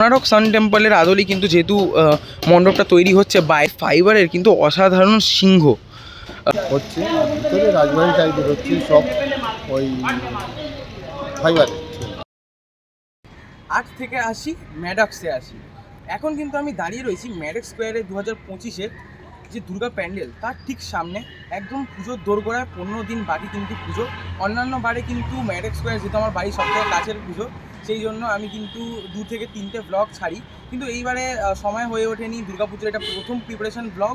কোনারক সান টেম্পলের আদলেই কিন্তু যেহেতু মণ্ডপটা তৈরি হচ্ছে বাই ফাইবারের কিন্তু অসাধারণ সিংহ। হচ্ছে রাজবাড়ি টাইপের হচ্ছে সব ওই ফাইবার আট থেকে আসি ম্যাডক্সে আসি। এখন কিন্তু আমি দাঁড়িয়ে রয়েছি ম্যাডক্স স্কোয়ারে দু হাজার পঁচিশে যে দুর্গা প্যান্ডেল। তার ঠিক সামনে একদম পুজোর দোরগোড়ায় পনেরো দিন বাকি কিন্তু পুজো। অন্যান্য বারে কিন্তু ম্যাডক্স স্কোয়ার যেহেতু আমার বাড়ির সবথেকে কাছের পুজো সেই জন্য আমি কিন্তু দু থেকে তিনটে ব্লগ ছাড়ি। কিন্তু এইবারে সময় হয়ে ওঠেনি দুর্গাপুজোর এটা প্রথম প্রিপারেশন ব্লগ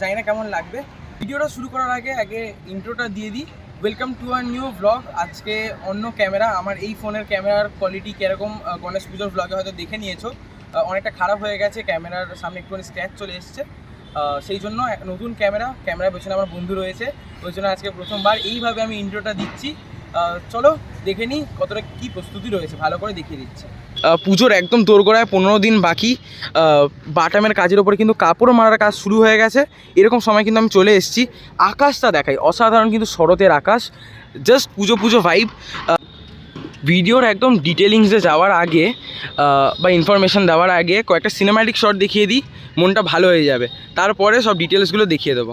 জানি না কেমন লাগবে। ভিডিওটা শুরু করার আগে আগে ইন্ট্রোটা দিয়ে দিই। Welcome to our new blog আজকে অন্য ক্যামেরা আমার এই ফোনের ক্যামেরার কোয়ালিটি কীরকম গণেশ পুজোর ব্লগে হয়তো দেখে নিয়েছো। অনেকটা খারাপ হয়ে গেছে ক্যামেরার সামনে একটুখানি স্ক্র্যাচ চলে এসছে। সেই জন্য নতুন ক্যামেরা ক্যামেরার পেছনে আমার বন্ধু রয়েছে। ওই জন্য আজকে প্রথমবার এইভাবে আমি ইন্ট্রোটা দিচ্ছি। চলো, দেখে নিই কতটা কী প্রস্তুতি রয়েছে। ভালো করে দেখিয়ে দিচ্ছি। পুজোর একদম দোরগোড়ায় পনেরো দিন বাকি। বাটামের কাজের ওপরে কিন্তু কাপড় মারার কাজ শুরু হয়ে গেছে। এরকম সময় কিন্তু আমি চলে এসেছি। আকাশটা দেখাই, অসাধারণ কিন্তু শরতের আকাশ। জাস্ট পুজো পুজো ভাইব ভিডিওর একদম ডিটেলিংসে যাওয়ার আগে বা ইনফরমেশন দেওয়ার আগে কয়েকটা সিনেম্যাটিক শট দেখিয়ে দিই। মনটা ভালো হয়ে যাবে। তারপরে সব ডিটেলসগুলো দেখিয়ে দেবো।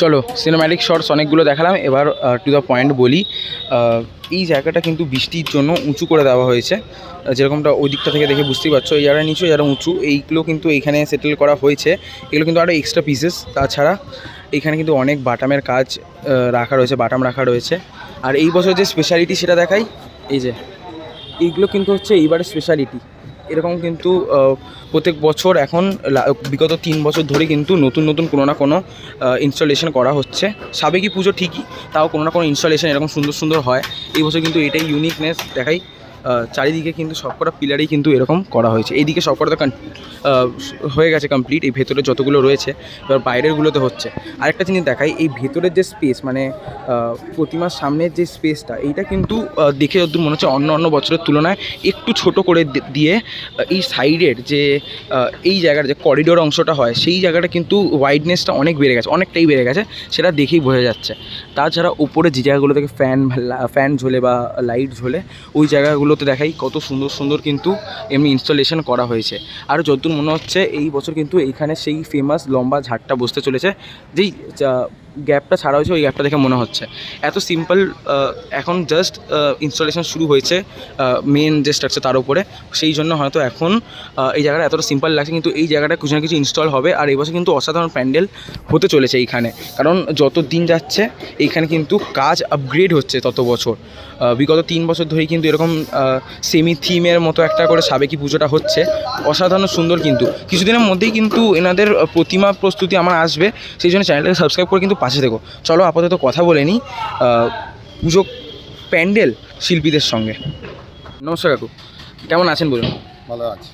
চলো সিনেম্যাটিক শর্টস অনেকগুলো দেখালাম। এবার টু দ্য পয়েন্ট বলি এই জায়গাটা কিন্তু বৃষ্টির জন্য উঁচু করে দেওয়া হয়েছে। যেরকমটা ওই দিকটা থেকে দেখে বুঝতেই পারছ জায়গাটা নিচু যারা উঁচু, এইগুলো কিন্তু এইখানে সেটেল করা হয়েছে। এগুলো কিন্তু আরও এক্সট্রা পিসেস তাছাড়া এখানে কিন্তু অনেক বাটামের কাজ রাখা রয়েছে, বাটাম রাখা রয়েছে। আর এই বছর যে স্পেশালিটি সেটা দেখাই, এই যে এইগুলো কিন্তু হচ্ছে এইবারের স্পেশালিটি এরকম কিন্তু প্রত্যেক বছর এখন বিগত তিন বছর ধরে কিন্তু নতুন নতুন কোনো না কোনো ইনস্টলেশন করা হচ্ছে। সাবেকি পুজো ঠিকই, তাও কোনো না কোনো ইনস্টলেশন এরকম সুন্দর সুন্দর হয়। এই বছর কিন্তু এটাই ইউনিকনেস দেখাই। চারিদিকে কিন্তু সবকটা পিলারই কিন্তু এরকম করা হয়েছে। এইদিকে সবকটা হয়ে গেছে কমপ্লিট এই ভেতরে যতগুলো রয়েছে, এবার বাইরেরগুলোতে হচ্ছে। আরেকটা জিনিস দেখাই, এই ভেতরের যে স্পেস মানে প্রতিমার সামনের যে স্পেসটা এইটা কিন্তু দেখে যদি মনে হচ্ছে অন্য অন্য বছরের তুলনায় একটু ছোট করে দিয়ে এই সাইডের যে এই জায়গার যে করিডোর অংশটা হয়, সেই জায়গাটা কিন্তু ওয়াইডনেসটা অনেক বেড়ে গেছে, অনেকটাই বেড়ে গেছে, সেটা দেখেই বোঝা যাচ্ছে। তাছাড়া উপরে যে জায়গাগুলো থেকে ফ্যান ফ্যান ঝোলে বা লাইট ঝোলে, ওই জায়গাগুলোতে দেখাই কত সুন্দর সুন্দর কিন্তু এমনি ইনস্টলেশন করা হয়েছে। আর যতদূর মনে হচ্ছে এই বছর কিন্তু এইখানে সেই ফেমাস লম্বা ঝাড়টা বসতে চলেছে। যেই গ্যাপটা ছাড়া হয়েছে, ওই গ্যাপটা দেখে মনে হচ্ছে। এত সিম্পল এখন জাস্ট ইনস্টলেশন শুরু হয়েছে মেন যে স্ট্রাকচার তার উপরে। সেই জন্য হয়তো এখন এই জায়গাটা এতটা সিম্পল লাগছে, কিন্তু এই জায়গাটা কিছু না কিছু ইনস্টল হবে, আর এবছর কিন্তু অসাধারণ প্যান্ডেল হতে চলেছে এইখানে। কারণ যত দিন যাচ্ছে, এইখানে কিন্তু কাজ আপগ্রেড হচ্ছে তত বছর। বিগত তিন বছর ধরেই কিন্তু এরকম সেমি থিমের মতো একটা করে সাবেকি পুজোটা হচ্ছে। অসাধারণ সুন্দর কিন্তু। কিছুদিনের মধ্যেই কিন্তু এনাদের প্রতিমা প্রস্তুতি আমার আসবে। সেই জন্য চ্যানেলটাকে সাবস্ক্রাইব করে কিন্তু পাশে থেকো। চলো আপাতত কথা বলে নিই পুজো প্যান্ডেল শিল্পীদের সঙ্গে। নমস্কার কাকু কেমন আছেন বলুন? ভালো আছে।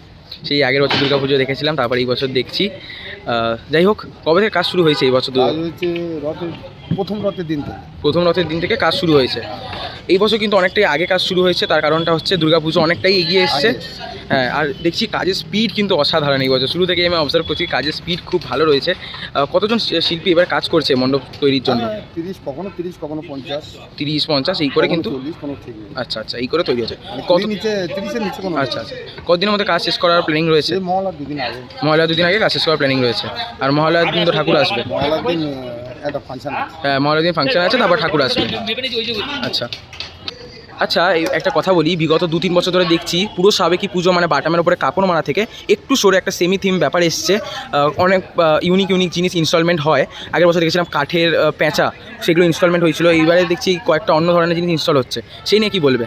সেই আগের বছর দুর্গা পুজো দেখেছিলাম তারপর এই বছর দেখছি। যাই হোক কবে থেকে কাজ শুরু হয়েছে এই বছর প্রথম রথের দিন থেকে? প্রথম রথের দিন থেকে কাজ শুরু হয়েছে। এই বছর কিন্তু অনেকটাই আগে কাজ শুরু হয়েছে তার কারণটা হচ্ছে দুর্গাপুজো অনেকটাই এগিয়ে এসছে। হ্যাঁ আর দেখছি কাজের স্পিড কিন্তু অসাধারণ এই বছর। শুরু থেকে আমি অবজার্ভ করছি কাজের স্পিড খুব ভালো রয়েছে। কতজন শিল্পী এবার কাজ করছে মণ্ডপ তৈরির জন্য? তিরিশ কখনো তিরিশ কখনো পঞ্চাশ। তিরিশ পঞ্চাশ এই করে কিন্তু আচ্ছা আচ্ছা এই করে তৈরি হচ্ছে। মানে কত নিচে তিরিশের নিচে আচ্ছা আচ্ছা কতদিনের মধ্যে কাজ শেষ করার প্ল্যানিং রয়েছে? মহলার দুদিন আগে। মহালয়া দুদিন আগে কাজ শেষ করার প্ল্যানিং রয়েছে। আর মহালয়ার দিন তো ঠাকুর আসবে। মহলার দিন একটা ফাংশন হ্যাঁ দিন ফাংশন আছে তারপর ঠাকুর আসবে। আচ্ছা। আচ্ছা একটা কথা বলি বিগত দু তিন বছর ধরে দেখছি পুরো সাবেকি পুজো মানে বাটামের উপরে কাপড় মারা থেকে একটু সরে একটা সেমি থিম ব্যাপার এসছে। অনেক ইউনিক ইউনিক জিনিস ইনস্টলমেন্ট হয়। আগের বছর দেখেছিলাম কাঠের পেঁচা সেগুলো ইনস্টলমেন্ট হয়েছিল। এইবারে দেখছি কয়েকটা অন্য ধরনের জিনিস ইনস্টল হচ্ছে। সেই নিয়ে কি বলবে?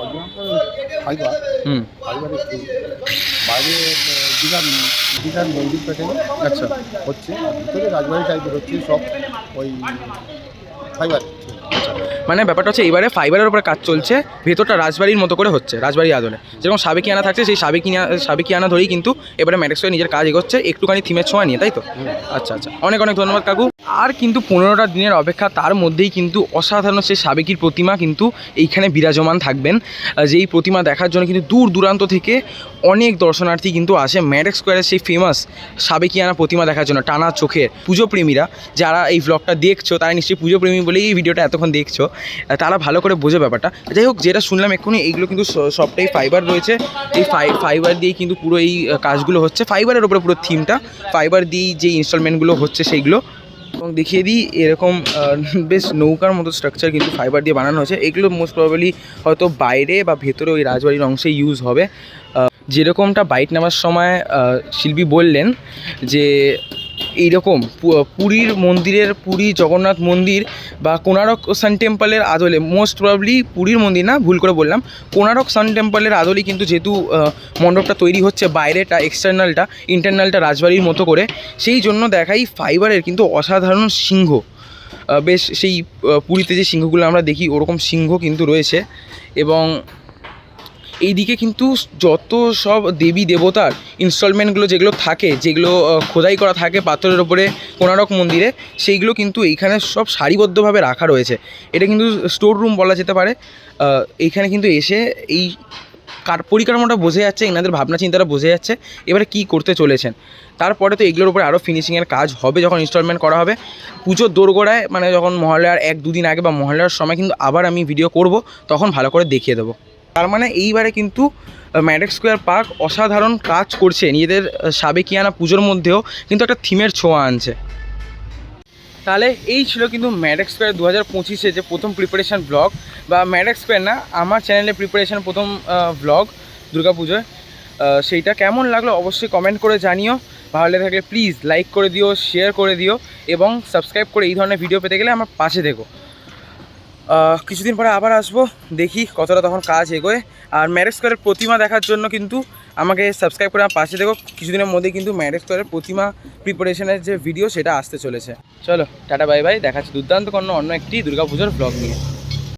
ফাইবার হুম। ফাইবারের ফুল বাইরে দীঘার দীঘার মন্দির পেটে আচ্ছা। হচ্ছে ভিতরে রাজবাড়ি টাইপের হচ্ছে সব ওই ফাইবার মানে ব্যাপারটা হচ্ছে এবারে ফাইবারের উপরে কাজ চলছে ভেতরটা রাজবাড়ির মতো করে হচ্ছে রাজবাড়ির আদলে। যেরকম সাবেকিয়ানা থাকছে সেই সাবেকিয়া সাবেকিয়ানা ধরেই কিন্তু এবারে ম্যাটেক্স নিজের কাজ এগোচ্ছে একটুখানি থিমের ছোঁয়া নিয়ে তাই তো? আচ্ছা আচ্ছা। অনেক অনেক ধন্যবাদ কাকু। আর কিন্তু পনেরোটা দিনের অপেক্ষা তার মধ্যেই কিন্তু অসাধারণ সেই সাবেকির প্রতিমা কিন্তু এইখানে বিরাজমান থাকবেন। যেই প্রতিমা দেখার জন্য কিন্তু দূর দূরান্ত থেকে অনেক দর্শনার্থী কিন্তু আসে। ম্যাডেক্স স্কোয়ারের সেই ফেমাস সাবেকিয়ানা প্রতিমা দেখার জন্য টানা চোখের পুজো প্রেমীরা যারা এই ভ্লগটা দেখছ, তারা নিশ্চয়ই পুজো প্রেমী বলেই এই ভিডিওটা এতক্ষণ দেখছ। তারা ভালো করে বোঝে ব্যাপারটা। যাই হোক, যেটা শুনলাম এক্ষুনি, এইগুলো কিন্তু সবটাই ফাইবার রয়েছে। এই ফাই ফাইবার দিয়েই কিন্তু পুরো এই কাজগুলো হচ্ছে। ফাইবারের উপরে পুরো থিমটা ফাইবার দিয়েই যে ইনস্টলমেন্টগুলো হচ্ছে সেইগুলো এবং দেখিয়ে দিই, এরকম বেশ নৌকার মতো স্ট্রাকচার কিন্তু ফাইবার দিয়ে বানানো হয়েছে। এগুলো মোস্ট প্রবাবলি হয়তো বাইরে বা ভেতরে ওই রাজবাড়ির অংশে ইউজ হবে। যেরকমটা বাইক নেওয়ার সময় শিল্পী বললেন যে এইরকম পুরীর মন্দিরের, পুরী জগন্নাথ মন্দির বা কোনারক সান টেম্পলের আদলে মোস্ট প্রবাবলি পুরীর মন্দির না, ভুল করে বললাম কোনারক সান টেম্পলের আদলেই কিন্তু যেহেতু মণ্ডপটা তৈরি হচ্ছে বাইরেটা এক্সটার্নালটা ইন্টারনালটা রাজবাড়ির মতো করে, সেই জন্য দেখাই ফাইবারের কিন্তু অসাধারণ সিংহ। বেশ সেই পুরীতে যে সিংহগুলো আমরা দেখি, ওরকম সিংহ কিন্তু রয়েছে এবং এইদিকে কিন্তু যত সব দেবী দেবতার ইনস্টলমেন্টগুলো যেগুলো থাকে, যেগুলো খোদাই করা থাকে পাথরের ওপরে কোনারক মন্দিরে, সেইগুলো কিন্তু এইখানে সব সারিবদ্ধভাবে রাখা রয়েছে। এটা কিন্তু স্টোর রুম বলা যেতে পারে। এইখানে কিন্তু এসে এই কার পরিকাঠামোটা বোঝা যাচ্ছে, এনাদের ভাবনা চিন্তাটা বোঝা যাচ্ছে, এবারে কী করতে চলেছেন। তারপরে তো এগুলোর উপরে আরও ফিনিশিংয়ের কাজ হবে যখন ইনস্টলমেন্ট করা হবে। পুজোর দোরগোড়ায় মানে যখন মহালয়ার এক দুদিন আগে বা মহালয়ার সময় কিন্তু আবার আমি ভিডিও করব, তখন ভালো করে দেখিয়ে দেবো। তার মানে এইবারে কিন্তু ম্যাডেক স্কোয়ার পার্ক অসাধারণ কাজ করছে। নিজেদের সাবেকিয়ানা পুজোর মধ্যেও কিন্তু একটা থিমের ছোঁয়া আনছে। তাহলে এই ছিল কিন্তু ম্যাডেক স্কোয়ার দু হাজার পঁচিশে যে প্রথম প্রিপারেশান ব্লগ বা ম্যাডেক স্কোয়ার না, আমার চ্যানেলে প্রিপারেশান প্রথম ব্লগ দুর্গাপুজোয় সেইটা কেমন লাগল অবশ্যই কমেন্ট করে জানিও। ভালো লেগে থাকলে প্লিজ লাইক করে দিও শেয়ার করে দিও, এবং সাবস্ক্রাইব করে এই ধরনের ভিডিও পেতে গেলে আমার পাশে দেখো কিছুদিন পরে আবার আসব, দেখি কতটা তখন কাজ এগোয়। আর ম্যারেজ স্কোয়ারের প্রতিমা দেখার জন্য কিন্তু আমাকে সাবস্ক্রাইব করে আমার পাশে দেখো, কিছুদিনের মধ্যে কিন্তু ম্যারেজ স্কোয়ারের প্রতিমা প্রিপারেশনের যে ভিডিও সেটা আসতে চলেছে। চলো, টাটা বাই বাই দেখাচ্ছি দুর্দান্ত কোনো অন্য একটি দুর্গাপুজোর ব্লগ নিয়ে।